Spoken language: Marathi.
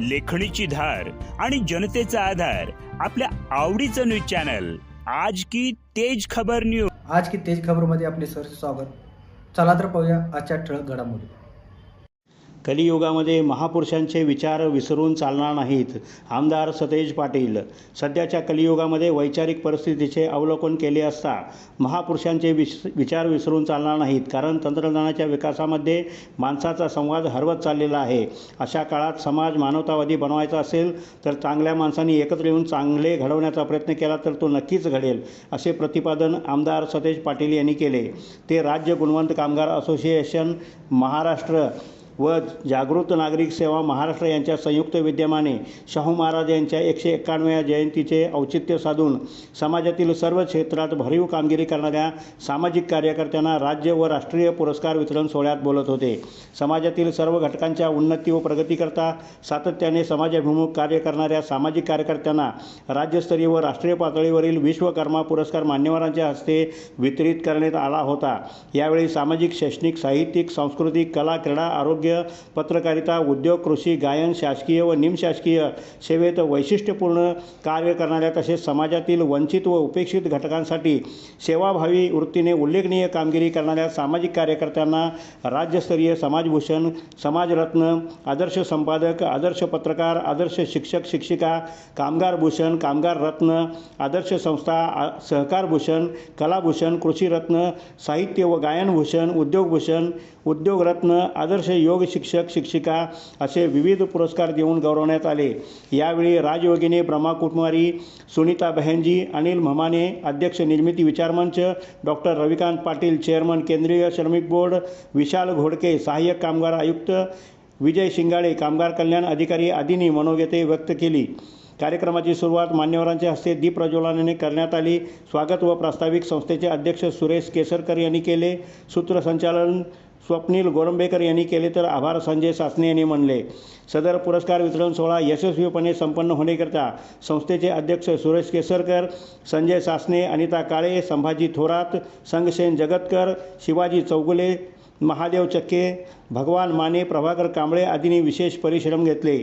लेखणीची धार आणि जनतेचा आधार आपल्या आवडीचं न्यूज चॅनल. आज की तेज खबर न्यूज आज की तेज खबरमध्ये आपले सर स्वागत. चला तर पाहूया आजच्या ठळक घडामोडी. कलियुगामध्ये महापुरुषांचे विचार विसरून चालणार नाहीत. आमदार सतेज पाटील सध्याच्या कलियुगामध्ये वैचारिक परिस्थितीचे अवलोकन केले असता महापुरुषांचे विस विचार विसरून चालणार नाहीत. कारण तंत्रज्ञानाच्या विकासामध्ये माणसाचा संवाद हरवत चाललेला आहे. अशा काळात समाज मानवतावादी बनवायचा असेल तर चांगल्या माणसांनी एकत्र येऊन चांगले घडवण्याचा प्रयत्न केला तर तो नक्कीच घडेल असे प्रतिपादन आमदार सतेज पाटील यांनी केले. ते राज्य गुणवंत कामगार असोसिएशन महाराष्ट्र व जागृत नागरिक सेवा महाराष्ट्र यांच्या संयुक्त विद्यमाने शाहू महाराज यांच्या एकशे एक्कावन्नव्या जयंतीचे औचित्य साधून समाजातील सर्व क्षेत्रात भरीव कामगिरी करणाऱ्या सामाजिक कार्यकर्त्यांना राज्य व राष्ट्रीय पुरस्कार वितरण सोहळ्यात बोलत होते. समाजातील सर्व घटकांच्या उन्नती व प्रगतीकरता सातत्याने समाजाभिमुख कार्य करणाऱ्या सामाजिक कार्यकर्त्यांना राज्यस्तरीय व राष्ट्रीय पातळीवरील विश्वकर्मा पुरस्कार मान्यवरांच्या हस्ते वितरित करण्यात आला होता. यावेळी सामाजिक शैक्षणिक साहित्यिक सांस्कृतिक कला क्रीडा आरोग्य पत्रकारिता उद्योग कृषी गायन शासकीय व निमशासकीय सेवेत वैशिष्ट्यपूर्ण कार्य करणाऱ्या तसेच समाजातील वंचित व उपेक्षित घटकांसाठी सेवाभावी वृत्तीने उल्लेखनीय कामगिरी करणाऱ्या सामाजिक कार्यकर्त्यांना राज्यस्तरीय समाजभूषण समाजरत्न आदर्श संपादक आदर्श पत्रकार आदर्श शिक्षक शिक्षिका कामगार भूषण कामगार रत्न आदर्श संस्था आ- सहकार भूषण कलाभूषण कृषीरत्न साहित्य व गायनभूषण उद्योगभूषण उद्योगरत्न आदर्श योग शिक्षक शिक्षिका असे विविध पुरस्कार देऊन गौरवण्यात आले. यावेळी राजयोगिनी ब्रह्माकुमारी सुनीता बहनजी अनिल म्हमाने अध्यक्ष निर्मिती विचारमंच डॉक्टर रविकांत पाटील चेअरमन केंद्रीय श्रमिक बोर्ड विशाल घोडके सहाय्यक कामगार आयुक्त विजय शिंगाळे कामगार कल्याण अधिकारी आदींनी मनोगते व्यक्त केली. कार्यक्रमाची सुरुवात मान्यवरांच्या हस्ते दीप प्रज्वलनाने करण्यात आली. स्वागत व प्रास्ताविक संस्थेचे अध्यक्ष सुरेश केसरकर यांनी केले. सूत्रसंचालन स्वप्नील गोरंबेकर यांनी केले तर आभार संजय सासने यांनी म्हणले सदर पुरस्कार वितरण सोहळा यशस्वीपणे संपन्न होण्याकरिता संस्थेचे अध्यक्ष सुरेश केसरकर संजय सासने अनिता काळे संभाजी थोरात संगसेन जगतकर शिवाजी चौगुले महादेव चक्के भगवान माने प्रभाकर कांबळे आदींनी विशेष परिश्रम घेतले.